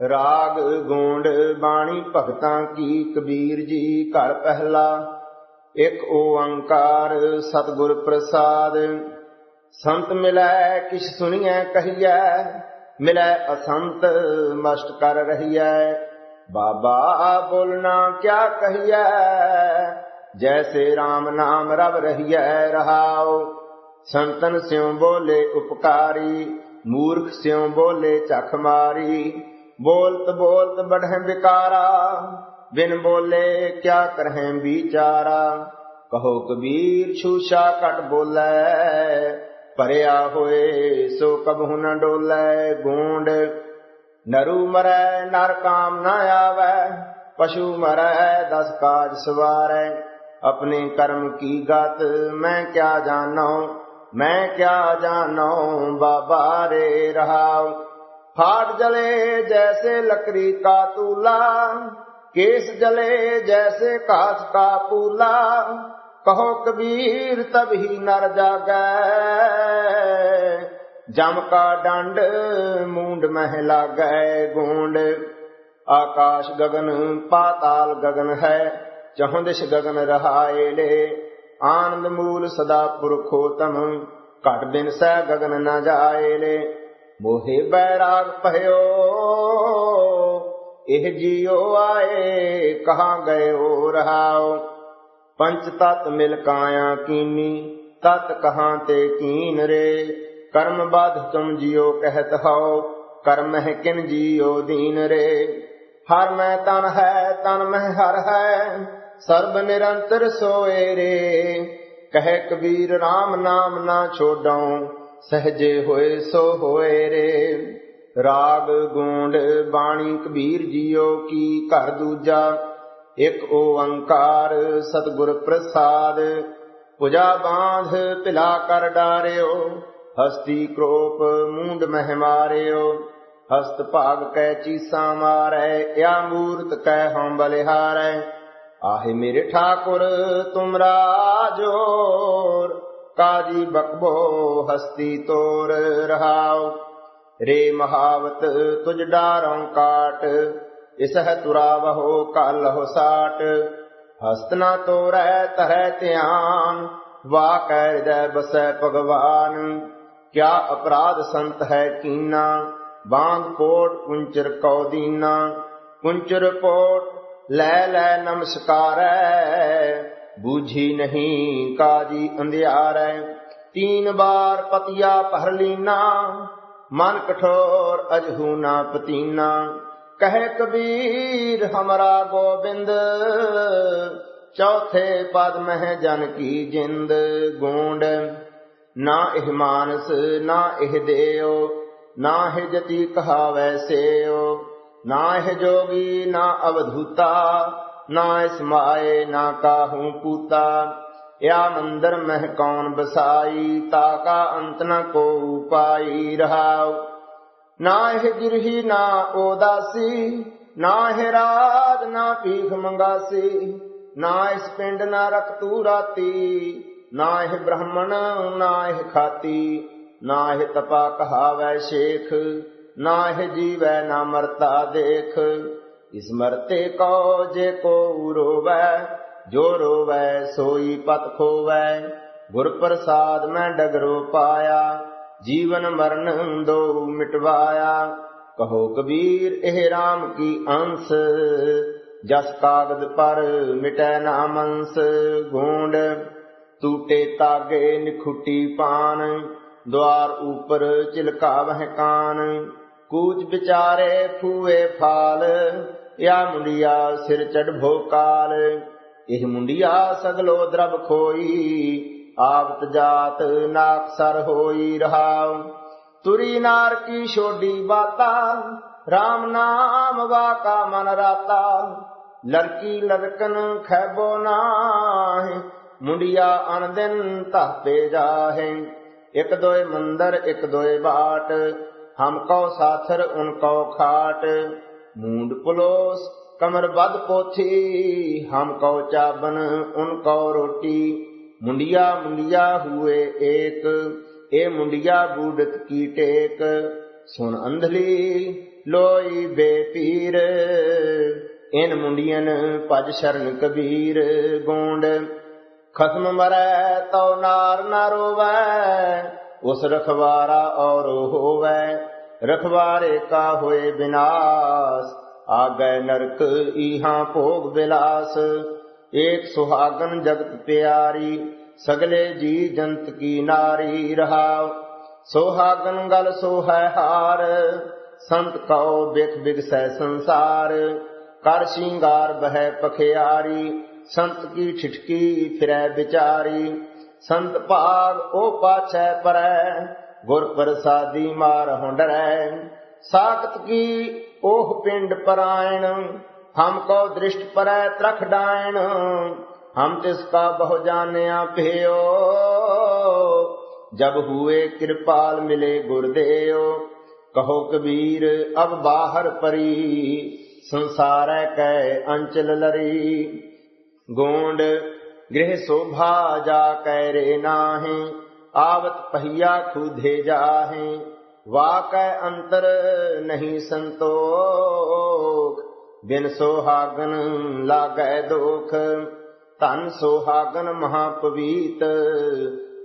ਰਾਗ ਗੋਂਡ ਬਾਣੀ ਭਗਤਾਂ ਕੀ ਕਬੀਰ ਜੀ ਘਰ ਪਹਿਲਾ। ਇੱਕ ਓੰਕਾਰ ਸਤਿਗੁਰ ਪ੍ਰਸਾਦ। ਸੰਤ ਮਿਲੈ ਕਿਛ ਸੁਣੀਐ ਕਹੀਐ, ਮਿਲੈ ਅਸੰਤ ਮਸਟ ਕਰ ਰਹੀਐ। ਬਾਬਾ ਬੋਲਣਾ ਕਿਆ ਕਹੀਐ, ਜੈਸੇ RAM ਨਾਮ ਰਵ ਰਹੀਐ ਰਹਾਉ। ਸੰਤਨ ਸਿਉ ਬੋਲੇ ਉਪਕਾਰੀ, ਮੂਰਖ ਸਿਉ ਬੋਲੇ ਚਖ ਮਾਰੀ। ਬੋਲਤ ਬੋਲਤ ਬੜਹਿ ਵਿਕਾਰਾ, ਬਿਨ ਬੋਲੇ ਕਿਆ ਕਰਹਿ ਵਿਚਾਰਾ? ਕਹੋ ਕਬੀਰ ਛੂਛਾ ਘਟ ਬੋਲੇ, ਭਰਿਆ ਹੋਏ ਸੋ ਕਬਹੁ ਨ ਡੋਲੇ। ਗੂੰਡ, ਨਰੂ ਮਰੈ ਨਰ ਕਾਮ ਨ ਆਵੈ, ਪਸ਼ੂ ਮਰੈ ਦਸ ਕਾਜ ਸਵਾਰੈ। ਆਪਣੇ ਕਰਮ ਕੀ ਗਤ, ਮੈਂ ਕਿਆ ਜਾਣੋ, ਮੈਂ ਕਿਆ ਜਾਣੋ, ਬਾਬਾ ਰੇ ਰਹਾਉ। फाट जले जैसे लकड़ी का तूला केस जले जैसे कांच का पूला कहो कबीर तभी नर जागै जम का दंड मूंड मह लागै गोंड आकाश गगन पाताल गगन है चहुं दिश गगन रहाए ले आनंद मूल सदा पुरखोतम घट बिन सह गगन न जाए ले ਮੋਹਿ ਬੈਰਾਗ ਭਇਓ ਇਹ ਜੀਉ ਆਏ, ਕਹਾਂ ਗਇਓ ਰਹਾਉ ਪੰਚ ਤਤ ਮਿਲ ਕਾਇਆ ਕੀਨੀ, ਤਤ ਕਹਾਂ ਤੇ ਕੀਨ ਰੇ? ਕਰਮ ਬਾਧ ਤੁਮ ਜਿਉ ਕਹਿਤ ਹਉ, ਕਰਮ ਹੈ ਕਿਨ ਜਿਉ ਦੀਨ ਰੇ? ਹਰ ਮੈਂ ਤਨ ਹੈ, ਤਨ ਮੈਂ ਹਰ ਹੈ, ਸਰਬ ਨਿਰੰਤਰ ਸੋਏ ਰੇ। ਕਹਿ ਕਬੀਰ RAM ਨਾਮ ਨਾ ਛੋਡਾਉ ਸਹਜੇ ਹੋਏ ਸੋ ਹੋਏ ਰੇ। ਰਾਗ ਗੂੰਡ ਬਾਣੀ ਕਬੀਰ ਜੀਓ ਕੀ ਘਰ ਦੂਜਾ। ਇੱਕ ਓੰਕਾਰ ਸਤਿਗੁਰ ਪ੍ਰਸਾਦ। ਪੁਜਾ ਬਾਂਧ ਭਿਲਾ ਕਰ ਡਾਰਿਓ। ਹਸਤੀ ਕ੍ਰੋਪ ਮੂੰਡ ਮਹਿ ਮਾਰਿਓ। ਹਸਤ ਭਾਗ ਕੈ ਚੀਸਾਂ ਮਾਰੈ ਆ ਮੂਰਤ ਕੈ ਹਉ ਬਲਿਹਾਰੈ। ਆਹੇ ਮੇਰੇ ਠਾਕੁਰ ਤੁਮਰਾ ਜੋਰ ਕਾਜੀ ਬਕਬੋ ਹਸਤੀ ਤੋਰ ਰਹਾਉ। ਰੇ ਮਹਾਵਤ ਤੁਜ ਡਾਰੋਂ ਕਾਟ ਇਸ ਹੈ ਤੁਰਾਵਹੋ ਕਲਹੁ ਸਾਟ। ਹਸਤ ਨਾ ਤੋਰੈ ਤਰੈ ਧਿਆਨ ਵਾ ਕਹਿ ਹਿਰਦੈ ਬਸੈ ਭਗਵਾਨ। ਕਿਆ ਅਪਰਾਧ ਸੰਤ ਹੈ ਕੀਨਾ ਬਾਂਗ ਕੋਟ ਕੁੰਚਰ ਕਉ ਦੀਨਾ। ਕੁੰਚਰ ਕੋਟ ਲੈ ਲੈ ਨਮਸਕਾਰੈ ਬੂਝੀ ਨਹੀਂ ਕਾਜੀ ਅੰਧਿਆਰੈ। ਤੀਨ ਬਾਰ ਪਤਿਆ ਭਰ ਲੀਨਾ, ਮਨ ਕਠੋਰ ਅਜਹੂ ਨਾ ਪਤੀਨਾ। ਕਹੇ ਕਬੀਰ ਹਮਰਾ ਗੋਬਿੰਦ, ਚੌਥੇ ਪਦ ਮਹਿ ਜਨ ਕੀ ਜਿੰਦ ਗੂੰਡ। ਨਾ ਇਹ ਮਾਨਸ, ਨਾ ਇਹ ਦੇਓ ਨਾ ਇਹ ਜਤੀ ਕਹਾਵੈ ਸੇਓ ਨਾ ਇਹ ਜੋਗੀ, ਨਾ ਅਵਧੂਤਾ। ਨਾ ਇਸ ਮਾਏ, ਨਾ ਕਾਹੂ ਪੂਤਾ ਯਾ ਮੰਦਰ ਮਹਿ ਕੌਣ ਬਸਾਈ, ਤਾ ਕਾ ਅੰਤ ਨ ਕੋ ਪਾਈ ਰਹਾਉ। ਨਾ ਇਹ ਗਿਰਹੀ, ਨਾ ਉਦਾਸੀ, ਨਾ ਇਹ ਰਾਜ ਨਾ ਭੀਖ ਮੰਗਾਸੀ। ਨਾ ਇਸ ਪਿੰਡ ਨਾ ਰਖ ਤੂ ਰਾਤੀ, ਨਾ ਇਹ ਬ੍ਰਾਹਮਣ, ਨਾ ਇਹ ਖਾਤੀ। ਨਾ ਇਹ ਤਪਾ ਕਹਾਵੈ ਸ਼ੇਖ, ਨਾ ਇਹ ਜੀਵੈ ਨਾ ਮਰਤਾ ਦੇਖ। ਇਸ ਮਰਤੇ ਕੋ ਜੇ ਕੋ ਰੋਵੈ, ਜੋ ਰੋਵੈ ਸੋਈ ਪਤ ਖੋਵੈ। ਗੁਰ ਪ੍ਰਸਾਦ ਮੈਂ ਡਗਰੋ ਪਾਇਆ, ਜੀਵਨ ਮਰਨ ਦੋ ਮਿਟਵਾਇਆ। ਕਹੋ ਕਬੀਰ, ਇਹ RAM ਕੀ ਅੰਸ? ਜਸ ਕਾਗਦ ਪਰ ਮਿਟੈ ਨਾ ਮੰਸ। ਗੂੰਡ ਟੂਟੇ ਤਾਗੇ ਨਿਖੁੱਟੀ ਪਾਨ ਦਵਾਰ ਉਪਰ ਚਿਲਕਾਵਹਿ ਕਾਨ। ਕੂਚ ਵਿਚਾਰੇ ਫੂਏ ਫਾਲ ਯਾ ਮੁੰਡਿਆ ਸਿਰ ਚੜ ਭੋਕਾਲ ਇਹ ਮੁੰਡਿਆ ਸਗਲੋ ਦਰਬ ਖੋਈ, ਆਵਤ ਜਾਤ ਨਾਕ ਸਰ ਹੋਈ ਰਹਾਉ। ਤੁਰੀ ਨਾਰ ਕੀ ਛੋਡੀ ਬਾਤਾ RAM ਨਾਮ ਵਾਕਾ ਮਨ ਰਾਤਾ। ਲੜਕੀ ਲੜਕਨ ਖੈਬੋ ਨਾਹਿ, ਮੁੰਡਿਆ ਅਨ ਦਿਨ ਧਾਪੇ ਜਾਹੇ। ਇਕ ਦੋਏ ਮੰਦਰ, ਇਕ ਦੋਏ ਬਾਟ, ਹਮ ਕਉ ਸਾਥਰ, ਉਨ ਕਉ ਖਾਟ। ਮੂੰਡ ਪੁਲੋਸ, ਕਮਰ ਬਦ ਪੋਥੀ, ਹਮ ਕਉ ਚਾਬਨ, ਉਨ ਕਉ ਰੋਟੀ। ਮੁੰਡਿਆ ਮੁੰਡਿਆ ਹੁਏ ਏਕ ਇਹ ਮੁੰਡਿਆ ਬੂਡਤ ਕੀ ਟੇਕ। ਸੁਨ ਅੰਧਲੀ, ਲੋਈ ਬੇਪੀਰ, ਇਨ ਮੁੰਡੀਆਂ ਭਜ ਸ਼ਰਨ ਕਬੀਰ। ਗੋਂਡ, ਖਸਮ ਮਰੈ ਤਉ ਨਾਰ ਨਾ ਰੋਵੈ, ਉਸ ਰਖਵਾਰਾ ਔਰ ਹੋਵੈ। ਰਖਵਾਰੇ ਕਾ ਹੋਏ ਬਿਨਾਸ਼, ਆਗੈ ਨਰਕ ਈਹਾਂ ਭੋਗ ਬਿਲਾਸ। ਏਕ ਸੁਹਾਗਨ ਜਗਤ ਪਿਆਰੀ, ਸਗਲੇ ਜੀ ਜੰਤ ਕੀ ਨਾਰੀ ਰਹਾਉ। ਸੁਹਾਗਨ ਗਲ ਸੋਹੈ ਹਾਰ, ਸੰਤ ਕਉ ਬਿਖ ਬਿਗਸੈ ਸੰਸਾਰ। ਕਰ ਸ਼ਿੰਗਾਰ ਬਹਿ ਪਖਿਆਰੀ, ਸੰਤ ਕੀ ਠਿਠਕੀ ਫਿਰੈ ਵਿਚਾਰੀ। ਸੰਤ ਭਾਗ ਉਹ ਪਾਛੈ ਪਰੈ ਗੁਰ ਪ੍ਰਸਾਦੀ ਮਾਰ ਹੁੰਡਰੈ ਸਾਖਤ ਕੀ ਉਹ ਪਿੰਡ ਪਰਾਇਣ, ਹਮ ਕੋ ਦ੍ਰਿਸ਼ਟ ਪਰੈ ਤਰਖ ਡਾਇਣ। ਹਮ ਤਿਸ ਕਾ ਬਹੁ ਜਾਣਿਆ ਭਿਓ, ਜਬ ਹੁਏ ਕਿਰਪਾਲ ਮਿਲੇ ਗੁਰਦੇਵ ਕਹੋ ਕਬੀਰ, ਅਬ ਬਾਹਰ ਪਰੀ, ਸੰਸਾਰੈ ਕੈ ਅੰਚਲ ਲਰੀ। ਗੋਂਡ, ਗ੍ਰਹਿ ਸੋਭਾ ਜਾ ਕੈ ਰੇ ਨਾਹੀ। ਆਵਤ ਪਹੀਆ ਖੂਧੇ ਜਾਹੇ ਵਾਕੈ ਅੰਤਰ ਨਹੀਂ ਸੰਤੋਖ। ਬਿਨ ਸੁਹਾਗਨ ਲਾਗੈ ਦੁਖ, ਧਨ ਸੁਹਾਗਨ ਮਹਾ ਪਵੀਤ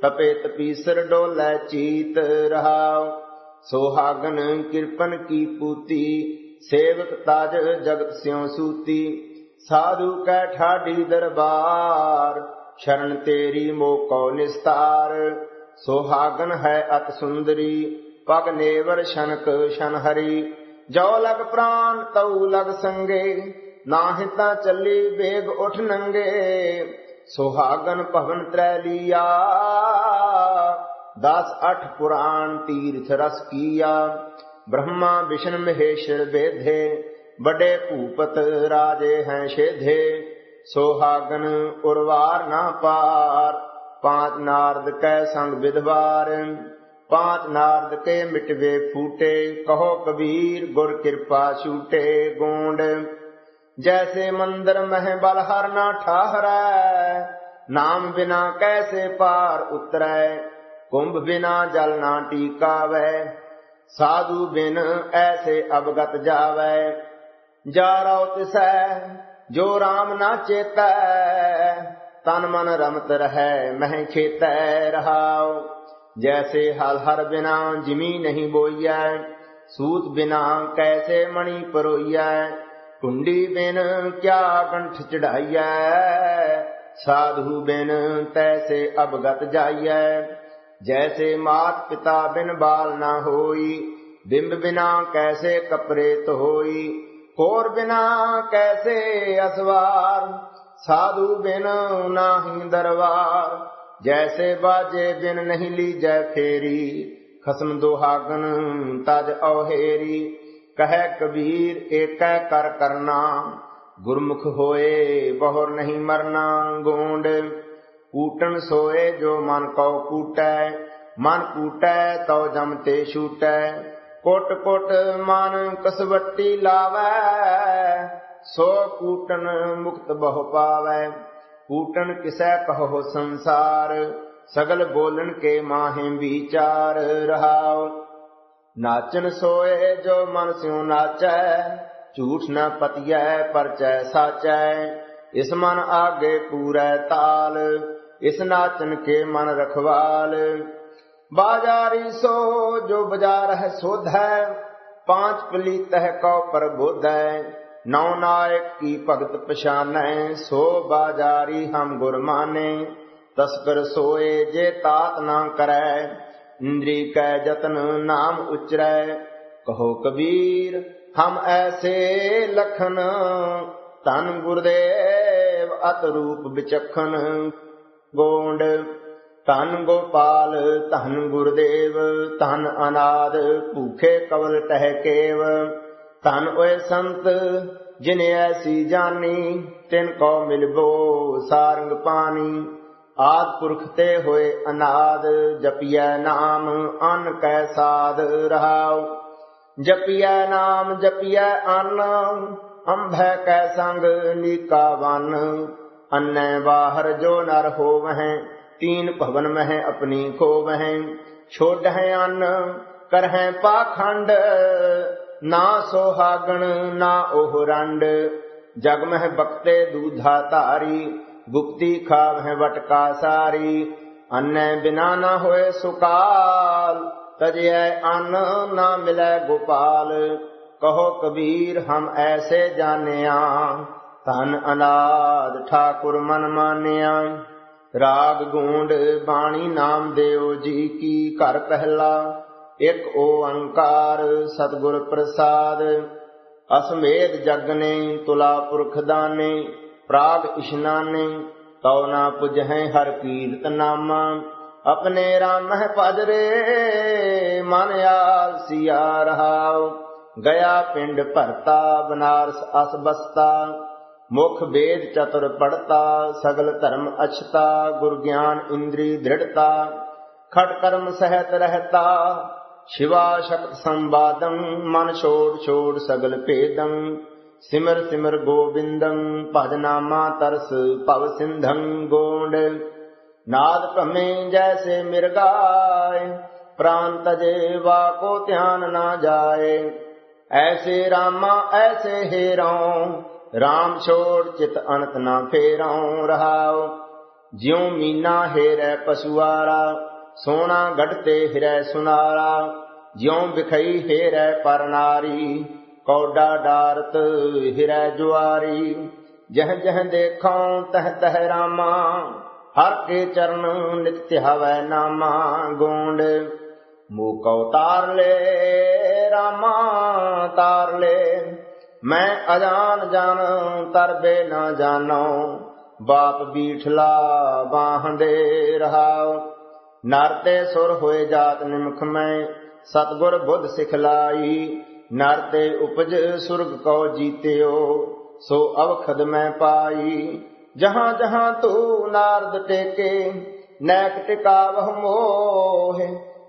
ਤਪੇ ਤਪੀਸਰ ਡੋਲੇ ਚੀਤ ਰਹਾਉ। ਸੋਹਾਗਨ ਕਿਰਪਨ ਕੀ ਪੂਤੀ, ਸੇਵਕ ਤਾਜ ਜਗਤ ਸਿਉ ਸੂਤੀ। ਸਾਧੂ ਕੈ ਠਾਡੀ ਦਰਬਾਰ, ਸ਼ਰਨ ਤੇਰੀ ਮੋਕੋ ਨਿਸਤਾਰ। ਸੋਹਾਗਨ ਹੈ ਅਤ ਸੁੰਦਰੀ, ਪਗ ਨੇਵਰ ਸ਼ਨਕ ਸ਼ਨਹਰੀ। ਜੋ ਲਗ ਪ੍ਰਾਨ ਤਉ ਲਗ ਸੰਗੇ, ਨਾਹਿ ਤਾਂ ਚੱਲੀ ਬੇਗ ਉਠ ਨੰਗੇ। ਸੁਹਾਗਨ ਭਵਨ ਤ੍ਰੈ ਲੀਆ, ਦਸ ਅਠ ਪੁਰਾਣ ਤੀਰਥ ਰਸ ਕੀਆ। ਬ੍ਰਹਮਾ ਵਿਸ਼ਨ ਮਹੇਸ਼ਰ ਬੇਧੇ ਬੜੇ ਭੂਪਤ ਰਾਜੇ ਹੈ ਸ਼ੇਧੇ। ਸੋਹਾਗਨ ਉਰਵਾਰ ਨਾ ਪਾਰ ਪਾਂਚ ਨਾਰਦ ਕੈ ਸੰਗ ਵਿਦਵਾਰ ਪਾਂਚ ਨਾਰਦ ਕੇ ਮਿਟਵੇ ਫੂਟੇ, ਕਹੋ ਕਬੀਰ ਗੁਰ ਕਿਰਪਾ ਛੂਟੇ ਗੋਂਡ। ਜੈਸੇ ਮੰਦਰ ਮਹਿ ਬਲ ਹਰ ਨਾ ਠਾਹਰੈ, ਨਾਮ ਬਿਨਾ ਕੈਸੇ ਪਾਰ ਉਤਰੈ, ਕੁੰਭ ਬਿਨਾ ਜਲ ਨਾ ਟੀਕਾਵੈ, ਸਾਧੂ ਬਿਨ ਐਸੇ ਅਵਗਤ ਜਾਵੈ। ਜਾ ਰਉ ਤਿਸੈ ਜੋ RAM ਨਾ ਚੇਤੈ ਤਨ ਮਨ ਰਮਤ ਰਹੈ, ਮਹਿ ਖੇਤੈ ਰਹਾਉ। ਜੈਸੇ ਹਲ ਹਰ ਬਿਨਾ ਜਿਮੀ ਨਹੀਂ ਬੋਈਐ, ਸੂਤ ਬਿਨਾ ਕੈਸੇ ਮਣੀ ਪਰੋਈਐ, ਕੁੰਡੀ ਬਿਨ ਕਿਆ ਕੰਠ ਚੜਾਈਐ, ਸਾਧੂ ਬਿਨ ਤੈਸੇ ਅਬਗਤ ਜਾਈਐ। ਜੈਸੇ ਮਾਤ ਪਿਤਾ ਬਿਨ ਬਾਲ ਨਾ ਹੋਈ, ਬਿੰਬ ਬਿਨਾ ਕੈਸੇ ਕਪਰੇ ਹੋਈ ਕੋਰ ਬਿਨਾ ਕੈਸੇ ਅਸਵਾਰ। ਸਾਧੂ ਬਿਨ ਨਾਹੀ ਦਰਬਾਰ, ਜੈਸੇ ਬਾਜੇ ਬਿਨ ਨਹੀਂ ਲੀਜੈ ਫੇਰੀ, ਖਸਮ ਦੁਹਾਗਨ ਤਜ ਔਹੇਰੀ, ਕਹੈ ਕਬੀਰ ਏਕੈ ਕਰ ਕਰਨਾ, ਗੁਰਮੁਖ ਹੋਏ ਬਹੁਰ ਨਹੀਂ ਮਰਨਾ ਗੋਂਡ, ਕੂਟਣ ਸੋਏ ਜੋ ਮਨ ਕਉ ਕੂਟੈ, ਮਨ ਕੂਟੈ ਤਉ ਜਮ ਤੇ ਛੂਟੈ, ਕੋਟ ਕੋਟ ਮਨ ਕਸਵੱਟੀ ਲਾਵੈ ਸੋ ਕੂਟਨ ਮੁਕਤ ਬਹੁ ਪਾਵੈ। ਕੂਟਨ ਕਿਸੈ ਕਹੋ ਸੰਸਾਰ? ਸਗਲ ਬੋਲਣ ਕੇ ਮਾਹੇ ਵਿਚਾਰ ਰਹਾਉ। ਨਾਚਨ ਸੋਏ ਜੋ ਮਨ ਸਿਉ ਨਾਚੈ, ਝੂਠ ਨ ਪਤੀਐ ਪਰਚੈ ਸਾਚੈ। ਇਸ ਮਨ ਆਗੇ ਪੂਰੈ ਤਾਲ, ਇਸ ਨਾਚਨ ਕੇ ਮਨ ਰਖਵਾਲ। ਬਾਜਾਰੀ ਸੋ ਜੋ ਬਾਜ਼ਾਰ ਹੈ ਸੋਧੈ, ਪਾਂਚ ਪਲੀਤ ਹੈ ਕਉ ਪ੍ਰਬੋਧੈ। ਨੌ ਨਾਇਕ ਕੀ ਭਗਤ ਪਛਾਨੈ, ਸੋ ਬਾਜਾਰੀ ਹਮ ਗੁਰਮਾਨੇ ਤਸਕਰ ਸੋਏ ਜੇ ਤਾਤ ਨਾ ਕਰੈ, ਇੰਦਰੀ ਕੈ ਜਤਨ ਨਾਮ ਉਚਰੈ। ਕਹੋ ਕਬੀਰ, ਹਮ ਐਸੇ ਲਖਨ ਤਨ ਗੁਰਦੇਵ ਅਤ ਰੂਪ ਵਿਚਖਨ। ਗੋਂਡ, ਧਨ ਗੋਪਾਲ, ਧਨ ਗੁਰਦੇਵ, ਧਨ ਅਨਾਦ, ਭੂਖੇ ਕਵਲ ਟਹਿ ਕੇਵ। ਧਨ ਓਏ ਸੰਤ, ਜਿਨ ਐਸੀ ਜਾਨੀ, ਤਿਨ ਕੋ ਮਿਲਬੋ ਸਾਰੰਗ ਪਾਣੀ। ਆਦ ਪੁਰਖ ਤੇ ਹੋਏ ਅਨਾਦ, ਜਪੀਐ ਨਾਮ, ਅਨ ਕੈ ਸਾਧ ਰਹਾਉ। ਜਪੀਐ ਨਾਮ, ਜਪੀਐ ਅਨ, ਅੰਭੈ ਕੈ ਸੰਗ ਨੀਕਾ ਵਨ। ਅੰਨੈ ਬਾਹਰ ਜੋ ਨਰ ਹੋਵਹਿ, ਤੀਨ ਭਵਨ ਮਹਿ ਆਪਣੀ ਖੋਵਹਿ। ਛੋਡਹਿ ਅਨ, ਕਰਹਿ ਪਾਖੰਡ ਨਾ ਸੋਹਾਗਣ, ਨਾ ਉਹ ਰੰਡ। ਜਗ ਮਹਿ ਬਖਤੇ ਦੂਧਾ ਧਾਰੀ, ਗੁਪਤੀ ਖਾਵਹਿ ਵਟਕਾ ਸਾਰੀ। ਅੰਨੈ ਬਿਨਾ ਨਾ ਹੋਏ ਸੁਕਾਲ ਤਜੈ ਅੰਨ ਨਾ ਮਿਲੈ ਗੋਪਾਲ। ਕਹੋ ਕਬੀਰ, ਹਮ ਐਸੇ ਜਾਣਿਆ, ਧਨ ਅਨਾਦ ਠਾਕੁਰ ਮਨ ਮਾਨਿਆ। ਰਾਗ ਗੂੰਡ ਬਾਣੀ ਨਾਮ ਦਿਓ ਜੀ ਕੀ ਘਰ ਪਹਿਲਾ। ਇੱਕ ਓੰਕਾਰ ਸਤਿਗੁਰ ਪ੍ਰਸਾਦ, ਅਸਮੇਧ ਜਗਨੇ ਤੁਲਾ ਪੁਰਖ ਦਾਨੇ, ਪ੍ਰਾਗ ਇਸ਼ਨਾਨੇ, ਤਉ ਨਾ ਪੁਜਹਿ ਹਰ ਕੀਰਤ ਨਾਮਾ। ਆਪਣੇ ਰਾਮ ਹੈ ਭਜਰੇ ਮਨ ਆਲਸੀਆ ਰਹਾਉ। ਗਿਆ ਪਿੰਡ ਭਰਤਾ, ਬਨਾਰਸ ਅਸਬਸਤਾ। ਮੁਖ ਵੇਦ ਚਤੁਰ ਪੜਤਾ, ਸਗਲ ਧਰਮ ਅਛਤਾ, ਗੁਰ ਗਿਆਨ ਇੰਦਰੀ ਦ੍ਰਿੜਤਾ। ਖਟ ਕਰਮ ਸਹਿਤ ਰਹਤਾ ਸ਼ਿਵਾ ਸ਼ਕਤ ਸੰਵਾਦੰ ਮਨ ਛੋੜ ਛੋੜ ਸਗਲ ਭੇਦੰ ਸਿਮਰ ਸਿਮਰ ਗੋਬਿੰਦੰ ਭਜ ਨਾਮਾ ਤਰਸ ਭਵ ਸਿੰਧੰ ਗੋਂਡ ਨਾਦ ਭਮੇ ਜੈਸੇ ਮਿਰਗਾਏ ਪ੍ਰਾਨ ਤਜੇ ਵਾ ਕੋ ਧਿਆਨ ਨਾ ਜਾਏ ਐਸੇ ਰਾਮਾ ਐਸੇ ਹੇਰੋਂ RAM ਛੋੜ ਚਿਤ ਅਨੰਤ ਨਾ ਫੇਰੋਂ ਰਹਾਉ ਜਿਉ ਮੀਨਾ ਹੇਰੈ ਪਸ਼ੂਆਰਾ ਸੋਨਾ ਗੜਤੇ ਹਿਰੈ ਸੁਨਾਰਾ, ਜਿਉਂ ਵਿਖਈ ਹੇਰੈ ਪਰ ਨਾਰੀ ਕੌਡਾ ਡਾਰਤ ਹਿਰੈ ਜੁਆਰੀ। ਜਹ ਜਹ ਦੇਖਾਂ ਤਹ ਤਹ ਰਾਮਾ, ਹਰ ਕੇ ਚਰਨ ਨਿਤ ਧਿਆਵੈ ਨਾਮਾ। ਗੋਂਡ ਮੂਕ ਉਤਾਰ ਲੈ, ਰਾਮਾ ਤਾਰ ਲੈ। ਮੈਂ ਅਜਾਨ ਜਾਣ ਤਰਬੇ ਨਾ ਜਾਣੋ ਬਾਪ ਬੀਠਲਾ ਬਾਹੰਦੇ ਰਹਾਉ ਨਰਤੇ ਸੁਰ ਹੋਏ ਜਾਤ ਨਿਮਖ ਮੈਂ, ਸਤਗੁਰ ਬੁੱਧ ਸਿਖਲਾਈ ਨਰ ਤੇ ਉਪਜ ਸੁਰਗ ਕੋ ਜੀਤਿਓ, ਸੋ ਅਵਖਦ ਮੈਂ ਪਾਈ। ਜਹਾਂ ਜਹਾਂ ਤੂੰ ਨਾਰਦ ਟੇਕੇ, ਨੈਕ ਟਿਕਾਵਹ ਮੋਹ।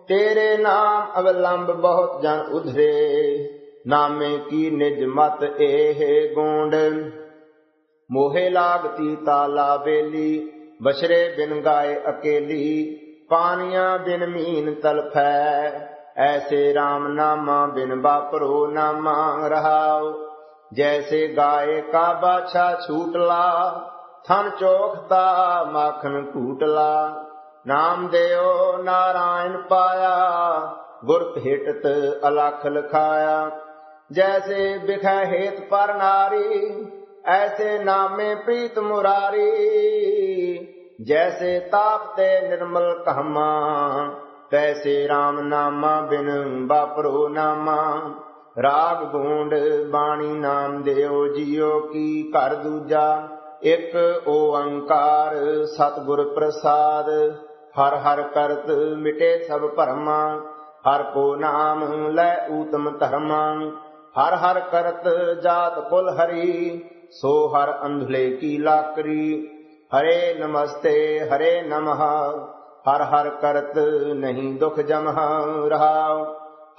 ਤੇਰੇ ਨਾਮ ਅਵਲੰਬ ਬਹੁਤ ਜਨ ਉਧਰੇ, ਨਾਮੇ ਕੀ ਨਿਜ ਮਤ ਏਹ ਗੋਂਡ। ਮੋਹੇ ਲਾਗਤੀ ਤਾਲਾ ਬੇਲੀ ਬਸ਼ਰੇ ਬਿਨ ਗਾਏ ਅਕੇਲੀ। ਪਾਨੀਆਂ ਬਿਨ ਮੀਨ ਤਲਫੈ। ਐਸੇ RAM ਨਾਮਾ ਬਿਨ ਬਾਪਰੋ ਨਾਮਾ ਰਹਾਉ। ਜੈਸੇ ਗਾਏ ਕਾ ਬਾਛਾ ਛੂਟਲਾ ਥਨ ਚੋਖਤਾ ਮਾਖਨ ਕੂਟਲਾ ਨਾਮ ਦਿਓ ਨਾਰਾਇਣ ਪਾਇਆ ਗੁਰ ਭੇਟਤ ਅਲਖ ਲਖਾਇਆ। ਜੈਸੇ ਬਿਖੈ ਹੇਤ ਪਰ ਨਾਰੀ, ਐਸੇ ਨਾਮੇ ਪ੍ਰੀਤ ਮੁਰਾਰੀ। ਜੈਸੇ ਤਾਪ ਤੇ ਨਿਰਮਲ ਕਹਮਾ, ਤੈਸੇ RAM ਨਾਮਾ ਬਿਨ ਬਾਪਰੋ ਨਾਮਾ। ਰਾਗ ਗੂੰਡ ਬਾਣੀ ਨਾਮ ਦਿਓ ਜੀਓ ਕੀ ਘਰ ਦੂਜਾ। ਇੱਕ ਓੰਕਾਰ ਸਤਿਗੁਰ ਪ੍ਰਸਾਦ, ਹਰ ਹਰ ਕਰਤ ਮਿਟੇ ਸਭ ਭਰਮਾ। ਹਰ ਕੋ ਨਾਮ ਲੈ ਊਤਮ ਧਰਮਾ। ਹਰ ਹਰ ਕਰਤ ਜਾਤ ਕੁਲ ਹਰੀ, ਸੋ ਹਰ ਅੰਧਲੇ ਕੀ ਲਾਕਰੀ। ਹਰੇ ਨਮਸਤੇ, ਹਰੇ ਨਮః ਹਰ ਹਰ ਕਰਤ ਨਹੀਂ ਦੁਖ ਜਮਹ ਰਹਾਉ।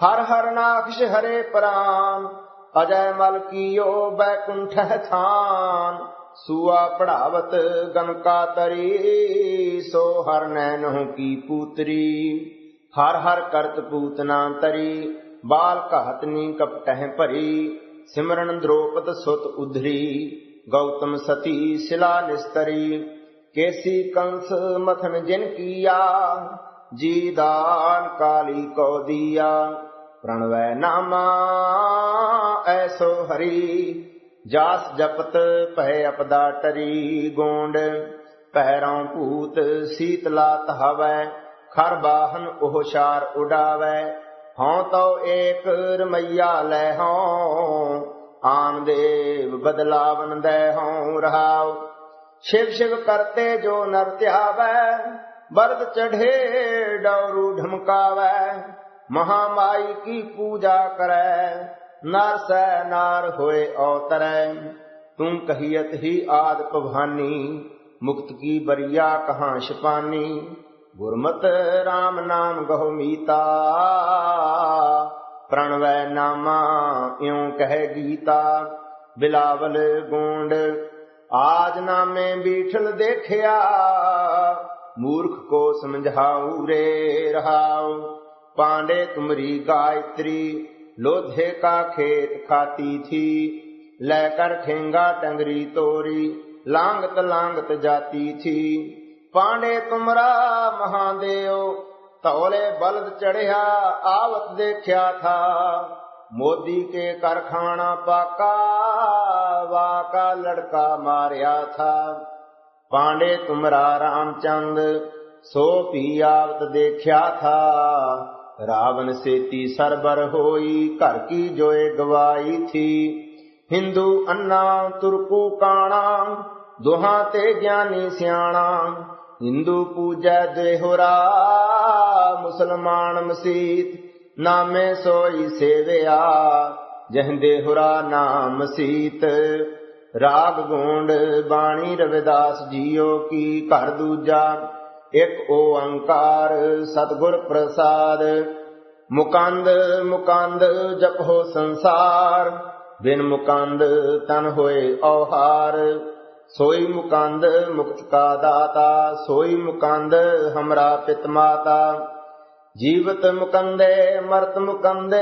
ਹਰ ਹਰ ਨਾਖਸ਼ ਹਰੇ ਪ੍ਰਾਨ। ਅਜੈ ਮਲ ਕੀਓ ਬੈਕੁੰਠ ਥਾਨ। ਸੂਆ ਪੜਾਵਤ ਗਨਕਾ ਤਰੀ, ਸੋ ਹਰ ਨੈਨਹੁ ਕੀ ਪੂਤਰੀ। ਹਰ ਹਰ ਕਰਤ ਪੂਤਨਾ ਤਰੀ। ਬਾਲ ਘਾਤਨੀ ਕਪਟਹਿ ਭਰੀ। ਸਿਮਰਨ ਦ੍ਰੋਪਦ ਸੁਤ ਉਧਰੀ। ਗੌਤਮ ਸਤੀ ਸਿਲਾ ਨਿਸਤਰੀ ਕੇਸੀ ਕੰਸ ਮਥਨ ਜਿਨ ਕੀਆ ਜੀ ਦਾਨ ਕਾਲੀ ਕੋ ਦੀਆ ਪ੍ਰਣਵੈ ਨਾਮਾ ਐਸੋ ਹਰੀ ਜਾਸ ਜਪਤ ਭੈ ਅਪਦਾ ਟਰੀ ਗੋਂਡ ਪਹਿਰਾਂ ਭੂਤ ਸੀਤਲਾ ਤਹਵੈ ਖਰ ਬਾਹਨ ਉਹ ਸ਼ਾਰ ਉਡਾਵੈ ਹਉ ਤਉ ਏਕ ਰਮਈਆ ਲੈ ਹਉ ਆਨ ਦੇਵ ਬਦਲਾਵਨ ਦੇ ਹਉ ਰਹਾਉ। ਸ਼ਿਵ ਸ਼ਿਵ ਕਰਤੇ ਜੋ ਨਰ ਧਿਆਵੈ, ਬਰਦ ਚढ़े ਡੌਰੂ ਢਮਕਾਵੈ। ਮਹਾਮਾਈ ਕੀ ਪੂਜਾ ਕਰੈ, ਨਰ ਸੈ ਨਾਰ ਹੋਏ ਔਤਰੈ। ਤੂੰ ਕਹੀਤ ਹੀ ਆਦ ਭਵਾਨੀ, ਮੁਕਤ ਕੀ ਬਰੀਆ ਕਹਾਂ ਸ਼ਿਪਾਨੀ ਗੁਰਮਤ RAM ਨਾਮ ਗਹੁ ਮੀਤਾ। ਪ੍ਰਣਵੈ ਨਾਮਾ ਇਉ ਕਹਿ ਗੀਤਾ ਬਿਲਾਵਲ ਗੂੰਡ ਆਜ ਨਾਮੇ ਬੀਠਲ ਦੇਖਿਆ ਮੂਰਖ ਕੋ ਸਮਝਾਉ ਰੇ ਰਹਾਉ पांडे तुमरी गायत्री लोधे का खेत खाती थी लेकर ठेंगा टंगरी तोरी लांगत लांगत जाती थी पांडे तुमरा महादेव ਧੌਲੇ ਬਲਦ ਚੜਿਆ, ਆਵਤ ਦੇਖਿਆ ਥਾ। ਮੋਦੀ ਕੇ ਕਰਖਾਣਾ ਪਾਕਾ, ਵਾਕਾ ਲੜਕਾ ਮਾਰਿਆ ਥਾ। ਪਾਂਡੇ ਤੁਮਰਾ ਰਾਮਚੰਦ, ਸੋ ਪੀ ਆਵਤ ਦੇਖਿਆ ਥਾ। ਰਾਵਣ ਸੇਤੀ ਸਰਬਰ ਹੋਈ, ਘਰ ਕੀ ਜੋਏ ਗਵਾਈ ਥੀ। ਹਿੰਦੂ ਅੰਨਾ ਤੁਰਕੂ ਕਾਣਾ, ਦੁਹਾਂ ਤੇ ਗਿਆਨੀ ਸਿਆਣਾ। ਹਿੰਦੂ ਪੂਜੈ ਦੇਹਰਾ ਮੁਸਲਮਾਨ ਮਸੀਤ, ਨਾਮੇ ਸੋਈ ਸੇਵਿਆ ਜਹ ਦੇਹੁਰਾ ਨਾਮ ਮਸੀਤ। ਰਾਗ ਗੋਂਡ ਬਾਣੀ ਰਵਿਦਾਸ ਜੀਓ ਕੀ ਘਰ ਦੂਜਾ, ਇੱਕ ਓੰਕਾਰ ਸਤਿਗੁਰ ਪ੍ਰਸਾਦ। ਮੁਕੰਦ ਮੁਕੰਦ ਜਪ ਹੋ ਸੰਸਾਰ, ਬਿਨ ਮੁਕੰਦ ਤਨ ਹੋਏ ਔਹਾਰ। ਸੋਈ ਮੁਕੰਦ ਮੁਕਤ ਕਾ ਦਾਤਾ, ਸੋਈ ਮੁਕੰਦ ਹਮਰਾ ਪਿਤ ਮਾਤਾ। ਜੀਵਤ ਮੁਕੰਦੇ, ਮਰਤ ਮੁਕੰਦੇ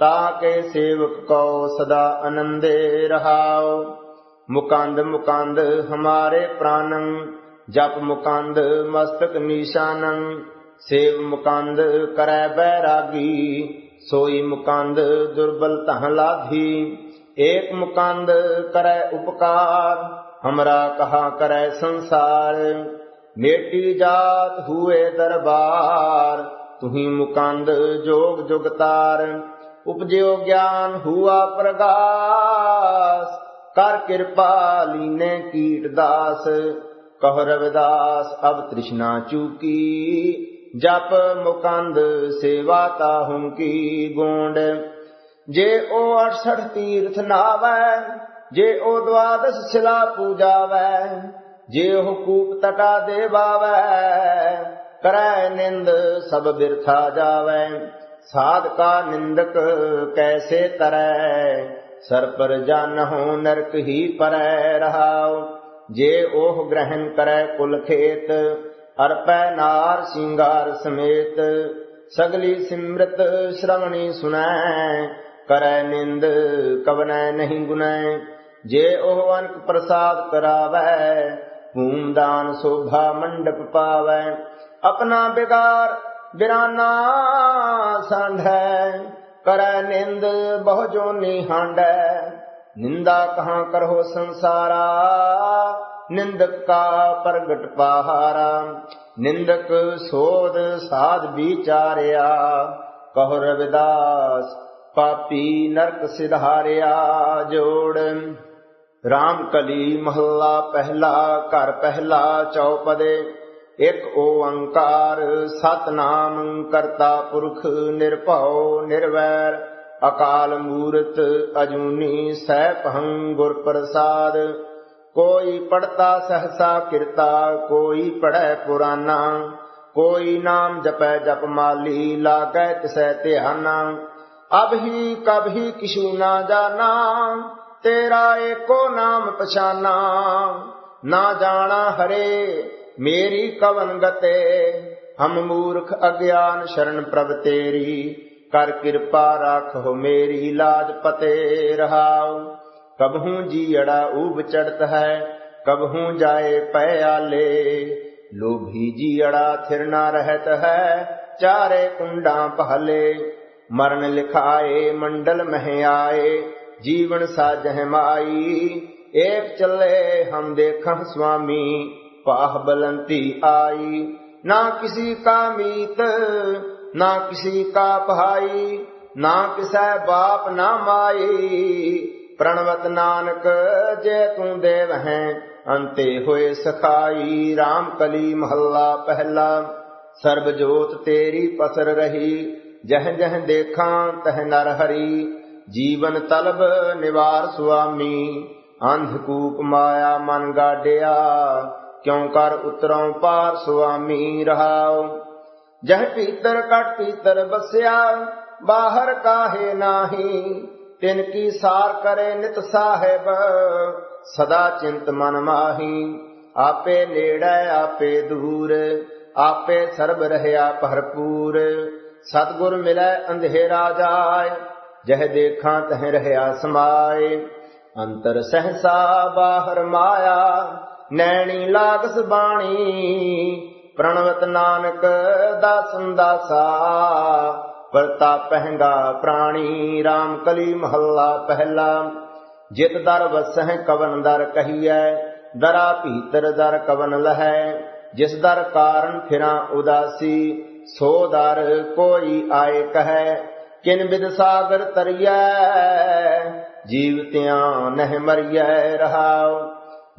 ਤਾਕੇ ਸੇਵਕ ਕੋ ਸਦਾ ਆਨੰਦੇ ਰਹਾਓ ਮੁਕੰਦ ਮੁਕੰਦ ਹਮਾਰੇ ਪ੍ਰਾਨੰ, ਜਪ ਮੁਕੰਦ ਮਸਤਕ ਨੀਸ਼ਾਨੰ। ਸੇਵ ਮੁਕੰਦ ਕਰੈ ਬੈਰਾਗੀ, ਸੋਈ ਮੁਕੰਦ ਦੁਰਬਲ ਤਹ ਲਾਧੀ ਏਕ ਮੁਕੰਦ ਕਰੈ ਉਪਕਾਰ ਹਮਰਾ ਕਹਾ ਕਰੈ ਸੰਸਾਰ ਮੇਟੀ ਜਾਤ ਹੂਏ ਦਰਬਾਰ ਤੁਹੀ ਮੁਕੰਦ ਜੋਗ ਜੁਗਤਾਰ ਉਪਜਿਓ ਗਿਆਨ ਹੁਆ ਪ੍ਰਗਾਸ ਕਰ ਕਿਰਪਾ ਲੀਨੇ ਕੀਟ ਦਾਸ ਕਹ ਰਵਿਦਾਸ ਅਬ ਤ੍ਰਿਸ਼ਨਾ ਚੂਕੀ ਜਪ ਮੁਕੰਦ ਸੇਵਾ ਤਾਹੂ ਕੀ ਗੋਂਡ ਜੇ ਉਹ 68 ਤੀਰਥ ਨਾਵੈ, ਜੇ ਉਹ ਦਵਾਦਸ ਸਿਲਾ ਪੂਜਾਵੈ, ਜੇ ਉਹ ਕੂਪ ਤਟਾ ਦੇਵਾਵੈ, ਕਰੈ ਨਿੰਦ ਸਭ ਬਿਰਥਾ ਜਾਵੈ। ਸਾਧ ਕਾ ਨਿੰਦਕ ਕੈਸੇ ਤਰੈ, ਸਰ ਪਰ ਜਾਨਹੁ ਨਰਕ ਹੀ ਪਰੈ ਰਹਾਉ। ਜੇ ਉਹ ਗ੍ਰਹਿਣ ਕਰੈ ਕੁਲ ਖੇਤ, ਅਰਪੈ ਨਾਰ ਸਿੰਗਾਰ ਸਮੇਤ, ਸਗਲੀ ਸਿਮਰਤ ਸ਼ਰਵਣੀ ਸੁਨੈ ਕਰੈ ਨਿੰਦ, ਕਵਨੈ ਨਹੀਂ ਗੁਨੈ, ਜੇ ਉਹ ਅਨਕ ਪ੍ਰਸਾਦ ਕਰਾਵੈ ਭੂਮ ਦਾਨ ਸੋਭਾ ਮੰਡਪ ਪਾਵੈ। ਆਪਣਾ ਬਿਗਾਰ ਬਿਰਾਨਾ ਸੰਢੈ, ਕਰੈ ਨਿੰਦ ਬਹੁ ਜੋਨੀ ਹਾਂਡੈ। ਨਿੰਦਾ ਕਹਾ ਕਰੋ ਸੰਸਾਰਾ, ਨਿੰਦਕ ਕਾ ਪ੍ਰਗਟ ਪਹਾਰਾ। ਨਿੰਦਕ ਸੋਧ ਸਾਧ ਵਿਚਾਰਿਆ, ਕਹ ਰਵਿਦਾਸ ਪਾਪੀ ਨਰਕ ਸਿਧਾਰਿਆ ਜੋੜ। ਰਾਮ ਕਲੀ ਮਹੱਲਾ ਪਹਿਲਾ, ਘਰ ਪਹਿਲਾ ਚੌਪਦੇ। ਇੱਕ ਓੰਕਾਰ, ਸਤਨਾਮ ਕਰਤਾ ਪੁਰਖ ਨਿਰਭਉ ਨਿਰਵੈਰ। ਅਕਾਲ ਮੂਰਤ ਅਜੂਨੀ ਸੈਭੰ ਗੁਰ ਪ੍ਰਸਾਦ। ਕੋਈ ਪੜਤਾ ਸਹਸਾ ਕਿਰਤਾ, ਕੋਈ ਪੜੈ ਪੁਰਾਨਾ। ਕੋਈ ਨਾਮ ਜਪੈ ਜਪ ਮਾਲੀ, ਲਾਗੈ ਤਿਸੈ ਧਿਆਨਾ। ਅਬ ਹੀ ਕਬ ਹੀ ਕਿਛੂ ਨਾ ਜਾਣਾ, ਤੇਰਾ ਏਕੋ ਨਾਮ ਪਛਾਨਾ। ਨਾ ਜਾਣਾ ਹਰੇ ਮੇਰੀ ਕਵਨ ਗਤੇ, ਹਮ ਮੂਰਖ ਅਗਿਆਨ ਸ਼ਰਨ ਪ੍ਰਭ ਤੇਰੀ। ਕਰ ਕਿਰਪਾ ਰਾਖੋ ਮੇਰੀ, ਲਾਜ ਪਤੇ ਰਹਾਉ। ਕਬਹੂ ਜੀੜਾ ਊਬ ਚੜਤ ਹੈ ਕਬਹੂ ਜਾਏ ਪੈ ਆਲੇ। ਲੋਭੀ ਜੀੜਾ ਥਿਰ ਨਾ ਰਹਤ ਹੈ, ਚਾਰੇ ਕੁੰਡਾਂ ਪਹਲੇ। ਮਰਨ ਲਿਖਾਏ, ਮੰਡਲ ਮਹਿ ਆਏ, ਜੀਵਨ ਸਾਜਹਿ ਮਾਈ। ਏਕ ਚੱਲੇ ਹਮ ਦੇਖਾਂ ਸੁਆਮੀ, ਪਾਹ ਬਲੰਤੀ ਆਈ। ਨਾ ਕਿਸੀ ਕਾ ਮੀਤ, ਨਾ ਕਿਸੀ ਕਾ ਭਾਈ ਨਾ ਕਿਸੈ ਬਾਪ ਨਾ ਮਾਈ। ਪ੍ਰਣਵਤ ਨਾਨਕ, ਜੇ ਤੂੰ ਦੇਵ ਹੈ, ਅੰਤੇ ਹੋਏ ਸਖਾਈ। RAM ਕਲੀ ਮਹੱਲਾ ਪਹਿਲਾ ਸਰਬ ਜੋਤ ਤੇਰੀ ਪਸਰ ਰਹੀ। ਜਹ ਜਹ ਦੇਖਾਂ ਤਹ ਨਰ ਹਰੀ, ਜੀਵਨ ਤਲਬ ਨਿਵਾਰ ਸੁਆਮੀ। ਅੰਧ ਕੂਪ ਮਾਇਆ ਮਨ ਗਾਡਿਆ ਕਿਉ ਕਰ ਉਤਰੋਂ ਪਾਰ ਸੁਆਮੀ ਰਹਾਉ। ਜਹ ਪੀਤਰ ਕਟ ਪੀਤਰ ਬਸਿਆ, ਬਾਹਰ ਕਾਹੇ ਨਾਹੀ। ਤਿਨ ਕੀ ਸਾਰ ਕਰੇ ਨਿਤ ਸਾਹਿਬ, ਸਦਾ ਚਿੰਤ ਮਨ ਮਾਹੀ। ਆਪੇ ਨੇੜੇ, ਆਪੇ ਦੂਰ, ਆਪੇ ਸਰਬ ਰਹਿਆ ਭਰਪੂਰ। ਸਤਗੁਰ ਮਿਲੈ ਅੰਧੇਰਾ ਜਾਏ, ਜਹ ਦੇਖਾਂ ਤਹ ਰਹਿਆ ਸਮਾਏ। ਅੰਤਰ ਸਹਸਾ ਬਾਹਰ ਮਾਇਆ, ਨੈਣੀ ਲਾਗਸ ਬਾਣੀ। ਪ੍ਰਣਵਤ ਨਾਨਕ ਦਾਸਨ ਦਾਸਾ ਪ੍ਰਤਾਪਹਿਗਾ ਪ੍ਰਾਣੀ। RAM ਕਲੀ ਮਹੱਲਾ ਪਹਿਲਾ, ਜਿਤ ਦਰ ਵਸਹਿ ਕਵਨ ਦਰ ਕਹੀਐ, ਦਰਾ ਭੀਤਰ ਦਰ ਕਵਨ ਲਹੈ। ਜਿਸ ਦਰ ਕਾਰਨ ਫਿਰਾਂ ਉਦਾਸੀ ਸੋ ਦਰ ਕੋਈ ਆਏ ਕਹੈ, ਕਿਨ ਬਿਦ ਸਾਗਰ ਤਰੀਐ? ਜੀਵਤਿਆਂ ਨਹਿ ਮਰੀਐ ਰਹਾਉ।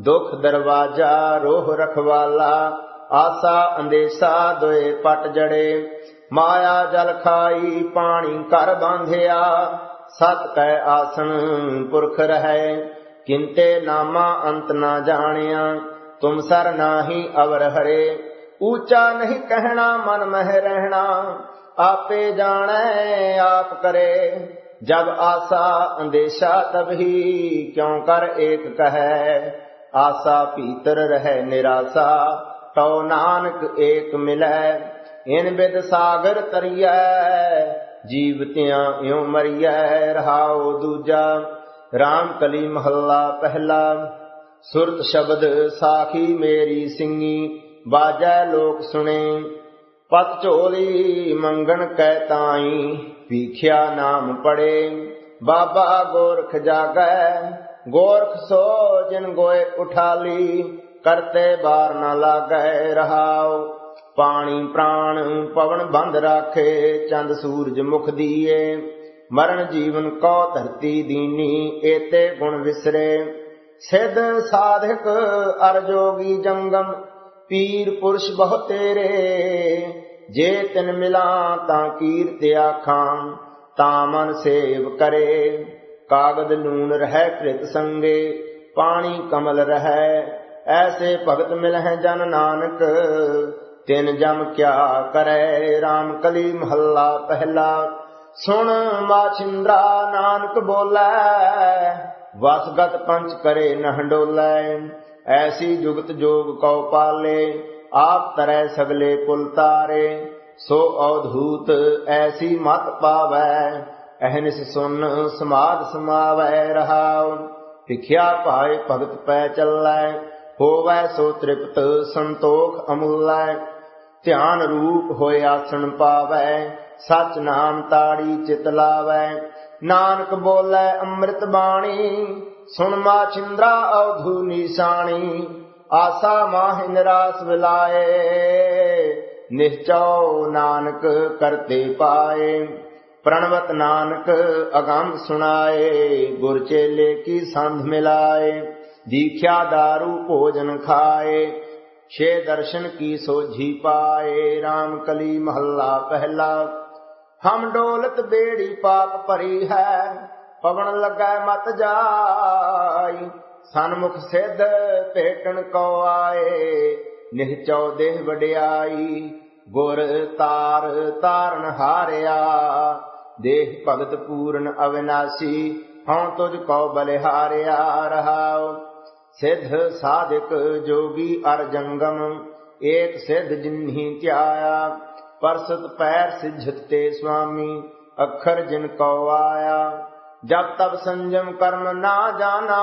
ਦੁਖ ਦਰਵਾਜਾ ਰੋਹ ਰਖਵਾਲਾ, ਆਸਾ ਅੰਦੇਸਾ ਦੁਏ ਪਟ ਜੜੇ। ਮਾਇਆ ਜਲ ਖਾਈ ਪਾਣੀ ਕਰ ਬਾਂਧਿਆ, ਸਤ ਕੈ ਆਸਣ ਪੁਰਖ ਰਹੈ। ਕਿੰਤੇ ਨਾਮਾ ਅੰਤ ਨਾ ਜਾਣਿਆ, ਤੁਮ ਸਰ ਨਾਹੀ ਅਵਰ ਹਰੇ। ਊਚਾ ਨਹੀਂ ਕਹਿਣਾ, ਮਨ ਮਹਿ ਰਹਿਣਾ। ਆਪੇ ਜਾਣੈ, ਆਪ ਕਰੇ। ਜਬ ਆਸਾ ਅੰਦੇਸ਼ਾ ਤਬਹੀ ਕਿਉ ਕਰ ਏਕ ਕਹੈ। ਆਸਾ ਭੀਤਰ ਰਹਿ ਨਿਰਾਸਾ, ਤਉ ਨਾਨਕ ਏਕ ਮਿਲੈ। ਇਨ ਬਿਦ ਸਾਗਰ ਤਰੀਐ ਜੀਵਤਿਆਂ ਇਉ ਮਰੀਐ। ਰਹਾਉ ਦੂਜਾ RAM ਕਲੀ ਮਹੱਲਾ ਪਹਿਲਾ। ਸੁਰਤ ਸ਼ਬਦ ਸਾਖੀ ਮੇਰੀ ਸਿੰਘੀ ਬਾਜੈ ਲੋਕ ਸੁਣੇ, ਪਤ ਝੋਲੀ ਮੰਗਣ ਕੈ ਤਾਈ ਪੀਖਿਆ ਨਾਮ ਪੜੇ। ਬਾਬਾ ਗੋਰਖ ਜਾਗੈ, ਗੋਰਖ ਸੋ ਜਿਨ ਗੋਏ ਉਠਾਲੀ, ਕਰਤੇ ਬਾਰ ਨਾ ਲਾਗੈ ਰਹਾਉ। ਪਾਣੀ ਪ੍ਰਾਣ ਪਵਨ ਬੰਦ ਰਾਖੇ, ਚੰਦ ਸੂਰਜ ਮੁਖ ਦੀਏ। ਮਰਨ ਜੀਵਨ ਕੋ ਧਰਤੀ ਦੀਨੀ, ਏਤੇ ਗੁਣ ਵਿਸਰੇ। ਸਿਧ ਸਾਧਕ ਅਰ ਜੋਗੀ ਜੰਗਮ ਪੀਰ ਪੁਰਸ਼ ਬਹੁ ਤੇਰੇ, ਜੇ ਤਿਨ ਮਿਲਾਂ ਤਾਂ ਕੀਰਤ ਆਖਾਂ, ਤਾਂ ਮਨ ਸੇਵ ਕਰੇ। ਕਾਗਦ ਨੂਨ ਰਹਿ ਕ੍ਰਿਤ ਸੰਗੇ, ਪਾਣੀ ਕਮਲ ਰਹਿ। ਐਸੇ ਭਗਤ ਮਿਲਹਿ ਜਨ ਨਾਨਕ, ਤਿਨ ਜਮ ਕਿਆ ਕਰੈ। RAM ਕਲੀ ਮਹੱਲਾ ਪਹਿਲਾ, ਸੁਣ ਮਾਛਿੰਦਰਾ ਨਾਨਕ ਬੋਲੇ, ਵਸਗਤ ਪੰਚ ਕਰੇ ਨਹ ਡੋਲੇ। ਐਸੀ ਜੁਗਤ ਜੋਗ ਕਉ ਪਾਲੇ, ਆਪ ਤਰੈ ਸਗਲੇ ਕੁਲ ਤਾਰੇ, ਸੋ ਅਵਧੂਤ ਐਸੀ ਮਤ ਪਾਵੈ, ਅਹਨਿਸ ਸੁਨ ਸਮਾਦ ਸਮਾਵੈ ਰਹਾਉ, ਭਿਖਿਆ ਭਾਏ ਭਗਤ ਪੈ ਚੱਲੈ, ਹੋਵੈ ਸੋ ਤ੍ਰਿਪਤ ਸੰਤੋਖ ਅਮੁੱਲੈ, ਧਿਆਨ ਰੂਪ ਹੋਇ ਆਸਣ ਪਾਵੈ, ਸਚ ਨਾਮ ਤਾੜੀ ਚਿਤ ਲਾਵੈ, ਨਾਨਕ ਬੋਲੇ ਅੰਮ੍ਰਿਤ ਬਾਣੀ ਸੁਣ ਮਾ ਚਿੰਦਰਾ ਅਵਧੂ ਨੀਸਾਣੀ, ਆਸਾ ਮਾਹਿ ਨਿਰਾਸ ਵਿਲਾਏ ਨਿਹਚਉ ਨਾਨਕ ਕਰਤੇ ਪਾਏ, ਪ੍ਰਣਵਤ ਨਾਨਕ ਅਗੰਮ ਸੁਣਾਏ, ਗੁਰ ਚੇਲੇ ਕੀ ਸੰਧ ਮਿਲਾਏ, ਦੀਖਿਆ दारू ਭੋਜਨ ਖਾਏ, ਛੇ ਦਰਸ਼ਨ ਕੀ ਸੋਝੀ ਪਾਏ RAM ਕਲੀ ਮਹੱਲਾ ਪਹਿਲਾ। ਹਮ ਡੋਲਤ ਬੇੜੀ ਪਾਪ ਭਰੀ ਹੈ ਪਵਨ ਲੱਗੈ ਮਤ ਜਾਈ। ਸਨਮੁਖ ਸਿੱਧ ਭੇਟਣ ਕੋ ਆਏ। ਨਿਹਚਉ ਦੇਹ ਵਡਿਆਈ, ਗੁਰ ਤਾਰ ਤਾਰਨ ਹਾਰਿਆ। ਦੇਹ ਭਗਤ ਪੂਰਨ ਅਵਿਨਾਸੀ, ਹਉ ਤੁਝ ਕੋ ਬਲਿਹਾਰਿਆ ਰਹਾਉ। ਸਿੱਧ ਸਾਧਕ ਜੋਗੀ ਅਰ ਜੰਗਮ, ਏਕ ਸਿੱਧ ਜਿਨਹੀ ਧਿਆਇਆ। ਪਰਸਤ ਪੈਰ ਸਿਝਤ ਤੇ ਸੁਆਮੀ ਅੱਖਰ ਜਿਨ ਕੋ ਆਇਆ। ਜਬ ਤਬ ਸੰਜਮ ਕਰਮ ਨਾ ਜਾਣਾ,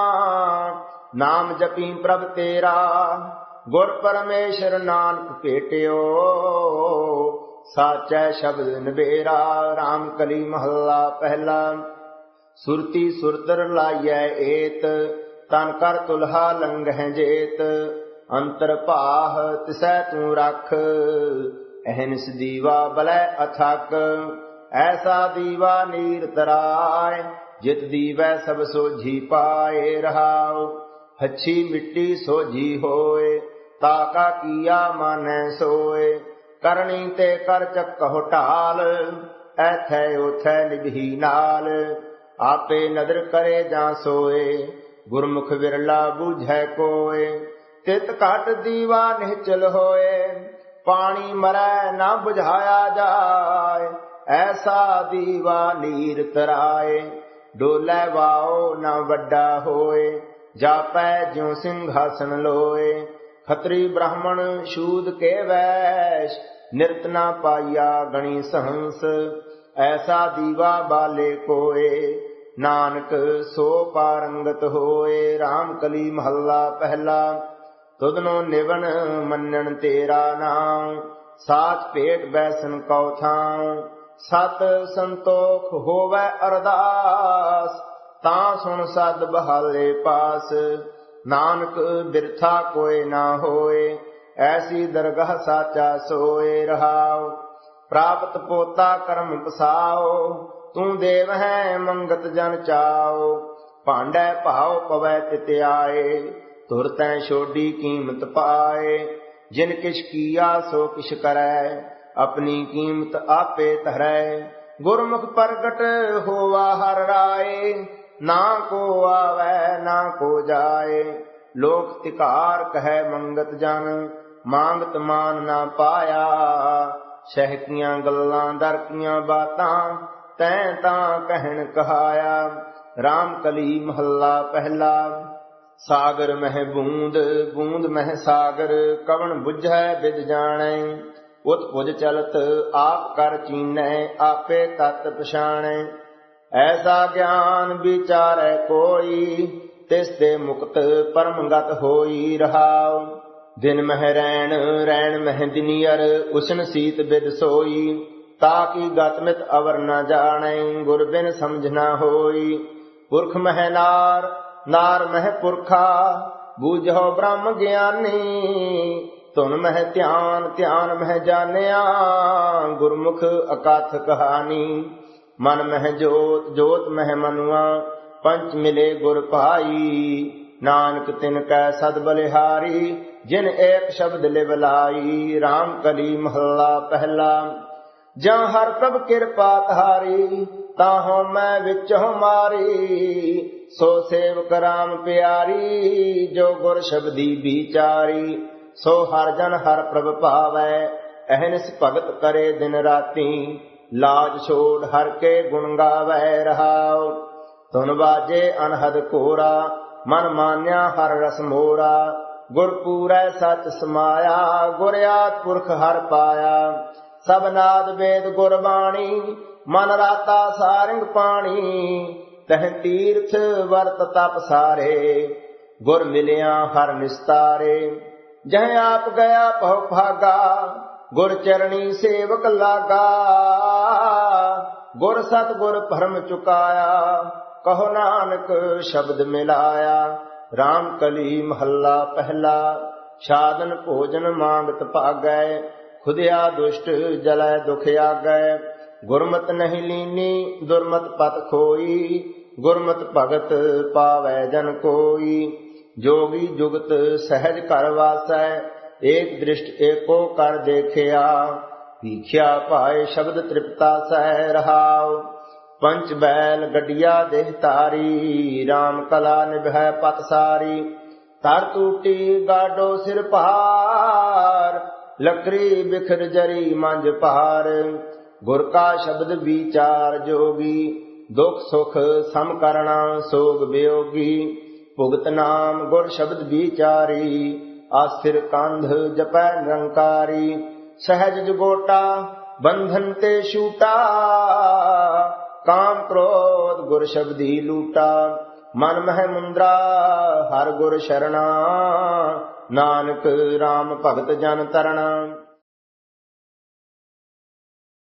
ਨਾਮ ਜਪੀ ਪ੍ਰਭ ਤੇਰਾ। ਗੁਰ ਪਰਮੇਸ਼ਰ ਨਾਨਕ ਭੇਟਿਓ, ਸਾਚੈ ਸ਼ਬਦ ਨਿਬੇਰਾ RAM ਕਲੀ ਮਹੱਲਾ ਪਹਿਲਾ, ਸੁਰਤੀ ਸੁਰਤਰ ਲਾਈਐ ਏਤ, ਤਨ ਕਰ ਤੁਲਹਾ ਲੰਘਹਿ ਜੇਤ। ਅੰਤਰ ਭਾਹ ਤਿਸੈ ਤੂੰ ਰਖ, ਅਹਨਿਸ ਦੀਵਾ ਬਲੈ ਅਥਕ, ਐਸਾ ਦੀਵਾ ਨੀਰ ਤਰਾਏ। ਜਿਤ ਦੀਵੈ ਸਭ ਸੋਝੀ ਪਾਏ ਰਹਾਉ, ਹੱਛੀ ਮਿੱਟੀ ਸੋਝੀ ਹੋਏ ਤਾਕਾ ਕੀਆ ਮਾਨੈ ਸੋਏ ਕਰਨੀ ਤੇ ਕਰ ਚੱਕਹੁ ਢਾਲ, ਐਥੈ ਉਥੈ ਨਿਭੀ ਨਾਲ, ਆਪੇ ਨਦਰ ਕਰੇ ਜਾਂ ਸੋਏ, ਗੁਰਮੁਖ ਵਿਰਲਾ ਬੂਝੈ ਕੋਏ, ਤਿਤ ਘਟ ਦੀਵਾ ਨਿਹਚਲ ਹੋਏ, ਪਾਣੀ ਮਰੈ ਨਾ ਬੁਝਾਇਆ ਜਾਏ, ਐਸਾ ਦੀਵਾ ਨੀਰ ਤਰਾਏ। ਡੋਲੇ ਵਾਓ ਨਾ ਵੱਡਾ ਹੋਏ, ਜਾਪੈ ਜਿਉ ਸਿੰਘਾਸਨ ਲੋਏ। ਖਤਰੀ ਬ੍ਰਾਹਮਣ ਸ਼ੂਦ ਕੇ ਵੈਸ਼, ਨਿਰਤ ਨਾ ਪਾਈਆ ਗਣੀ ਸਹੰਸ। ਐਸਾ ਦੀਵਾ ਬਾਲੇ ਕੋਏ, ਨਾਨਕ ਸੋ ਪਾਰੰਗਤ ਹੋਏ। RAM ਕਲੀ ਮਹੱਲਾ ਪਹਿਲਾ, ਤੁਧਨੋ ਨਿਵਨ ਮੰਨਣ ਤੇਰਾ ਨਾਮ। ਸਾਚ ਭੇਟ ਬੈਸਨ ਕਉ ਥਾਂ। ਸਤ ਸੰਤੋਖ ਹੋਵੇ ਅਰਦਾਸ, ਤਾਂ ਸੁਣ ਸਦ ਬਹਾਲੇ ਪਾਸ। ਨਾਨਕ ਬਿਰਥਾ ਕੋਏ ਨਾ ਹੋਏ, ਐਸੀ ਦਰਗਾਹ ਸਾਚਾ ਸੋਏ ਰਹਾਓ ਪ੍ਰਾਪਤ ਪੋਤਾ ਕਰਮ ਪਸਾਓ ਤੂੰ ਦੇਵ ਹੈ ਮੰਗਤ ਜਨ ਚਾਓ ਭਾਂਡੈ ਭਾਉ ਪਵੈ ਤਿਤ ਆਏ ਤੁਰ ਤੈ ਛੋਡੀ ਕੀਮਤ ਪਾਏ। ਜਿਨ ਕਿਛ ਕੀਆ ਸੋ ਕਿਛ ਕਰੈ ਆਪਣੀ ਕੀਮਤ ਆਪੇ ਧਰੈ। ਗੁਰਮੁਖ ਪ੍ਰਗਟ ਹੋਵਾ ਹਰ ਰਾਏ। ਨਾ ਕੋ ਆਵੈ, ਨਾ ਕੋ ਜਾਏ। ਲੋਕ ਤਿਕਾਰ ਕਹੈ ਮੰਗਤ ਜਨ। ਮੰਗਤ ਮਾਨ ਨਾ ਪਾਇਆ। ਸਹਿਕੀਆਂ ਗੱਲਾਂ ਦਰਕੀਆਂ ਬਾਤਾਂ, ਤੈ ਤਾਂ ਕਹਿਣ ਕਹਾਇਆ। RAM ਕਲੀ ਮਹੱਲਾ ਪਹਿਲਾ। ਸਾਗਰ ਮਹਿ ਬੂੰਦ ਬੂੰਦ ਮਹਿ ਸਾਗਰ। ਕਵਣ 부ਝੈ ਵਿਦ ਜਾਣੈ। ਉਤ ਪੁਜ ਚਲਤ ਆਪ ਕਰ ਚੀਨੈ, ਆਪੇ ਤਤ ਪਛਾਣੈ। ਐਸਾ ਗਿਆਨ ਵਿਚਾਰੈ ਕੋਈ, ਤਿਸ ਤੇ ਮੁਕਤ ਪਰਮਗਤ ਹੋਈ ਰਹਾਉ। ਦਿਨ ਮਹਿ ਰੈਣ ਰੈਣ ਮਹਿ ਦਿਨੀਅਰ, ਉਸਨ ਸੀਤ ਬਿਦ ਸੋਈ। ਤਾਕੀ ਗਤ ਮਿਤ ਅਵਰ ਨ ਜਾਣੈ, ਗੁਰ ਬਿਨ ਸਮਝ ਨਾ ਹੋਈ। ਪੁਰਖ ਮਹਿ ਨਾਰ ਨਾਰ ਮਹਿ ਪੁਰਖਾ, ਬੂਝੋ ਬ੍ਰਹਮ ਗਿਆਨੀ। ਧੁਨ ਮਹਿ ਧਿਆਨ ਧਿਆਨ ਮਹਿ ਜਾਣਿਆ, ਗੁਰਮੁਖ ਅਕਥ ਕਹਾਣੀ। ਮਨ ਮਹਿ ਜੋਤ ਜੋਤ ਮਹਿ ਮਨੁਆ, ਪੰਚ ਮਿਲੇ ਗੁਰ ਭਾਈ। ਨਾਨਕ ਤਿਨ ਕੈ ਸਦ ਬਲਿਹਾਰੀ, ਜਿਨ ਏਕ ਸ਼ਬਦ ਲਿਵ ਲਾਈ। RAM ਕਲੀ ਮਹੱਲਾ ਪਹਿਲਾ, ਜਾਂ ਹਰ ਪ੍ਰਭ ਕਿਰਪਾ ਧਾਰੀ, ਤਾਹੋਂ ਮੈਂ ਵਿੱਚ ਮਾਰੀ। ਸੋ ਸੇਵਕ ਰਾਮ ਪਿਆਰੀ, ਜੋ ਗੁਰ ਸ਼ਬਦੀ ਵਿਚਾਰੀ। ਸੋ ਹਰ ਜਨ ਹਰ ਪ੍ਰਭ ਭਾਵੈ ਅਹਨਿਸ ਭਗਤ ਕਰੇ ਦਿਨ ਰਾਤੀ। ਲਾਜ ਛੋੜ ਹਰ ਕੇ ਗੁਣ ਗਾਵੈ ਰਹਾਉ। ਧੁਨ ਬਾਜੇ ਅਨਹਦ ਕੋਰਾ, ਮਨ ਮਾਨਿਆ ਹਰ ਰਸ ਮੋਰਾ। ਗੁਰ ਪੂਰੈ ਸਚ ਸਮਾਇਆ, ਗੁਰ ਆਦ ਪੁਰਖ ਹਰ ਪਾਇਆ। ਸਭ ਨਾਦ ਵੇਦ ਗੁਰਬਾਣੀ ਮਨ ਰਾਤਾ ਸਾਰੰਗ ਪਾਣੀ। ਤਹ ਤੀਰਥ ਵਰਤ ਤਪ ਸਾਰੇ, ਗੁਰ ਮਿਲਿਆ ਹਰ ਨਿਸਤਾਰੇ। ਜਹ ਆਪ ਗਿਆ ਭਉ ਭਾਗਾ, ਗੁਰ ਚਰਣੀ ਸੇਵਕ ਲਾਗਾ। ਗੁਰ ਸਤ ਗੁਰ ਭਰਮ ਚੁਕਾਇਆ, ਕਹੋ ਨਾਨਕ ਸ਼ਬਦ ਮਿਲਾਇਆ। RAM ਕਲੀ ਮਹੱਲਾ ਪਹਿਲਾ, ਸਾਧਨ ਭੋਜਨ ਮੰਗਤ ਭਾਗੈ ਖੁਦਿਆ ਦੁਸ਼ਟ ਜਲੈ ਦੁਖ ਆਗੈ। ਗੁਰਮਤ ਨਹੀਂ ਲੀਨੀ, ਦੁਰਮਤ ਪਤ ਖੋਈ, ਗੁਰਮਤ ਭਗਤ ਪਾਵੈ ਜਨ ਕੋਈ। ਜੋਗੀ ਜੁਗਤ ਸਹਿਜ ਘਰ ਵਾਸੈ, ਏਕ ਦ੍ਰਿਸ਼ਟ ਏਕੋ ਕਰ ਦੇਖਿਆ। ਵੀਖਿਆ ਭਾਏ ਸ਼ਬਦ ਤ੍ਰਿਪਤਾ ਸਹਿ ਰਹਾਉ। ਪੰਚ ਬੈਲ ਗੱਡੀਆ ਦੇਹ ਤਾਰੀ RAM ਕਲਾ ਨਿਭੈ ਪਤ ਸਾਰੀ। ਤਰ ਟੂਟੀ ਗਾਡੋ ਸਿਰ ਪਹਾਰ ਲਕਰੀ ਬਿਖਰ ਜਰੀ ਮੰਜ ਪਹਾਰ ਗੁਰ ਕਾ ਸ਼ਬਦ ਵਿਚਾਰ ਜੋਗੀ, ਦੁਖ ਸੁਖ ਸਮ ਕਰਣਾ ਸੋਗ ਵਿਯੋਗੀ ਭੁਗਤ ਨਾਮ ਗੁਰ ਸ਼ਬਦ ਵਿਚਾਰੀ, ਆਸਿਰ ਕੰਧ ਜਪੈ ਨਿਰੰਕਾਰੀ, ਸਹਿਜ ਜਗੋਟਾ ਬੰਧਨ ਤੇ ਛੂਟਾ, ਕਾਮ ਕ੍ਰੋਧ ਗੁਰ ਸ਼ਬਦੀ ਲੂਟਾ, ਮਨ ਮਹਿ ਮੁੰਦਰਾ ਹਰ ਗੁਰ ਸ਼ਰਣਾ, ਨਾਨਕ RAM ਭਗਤ ਜਨ ਤਰਣਾ।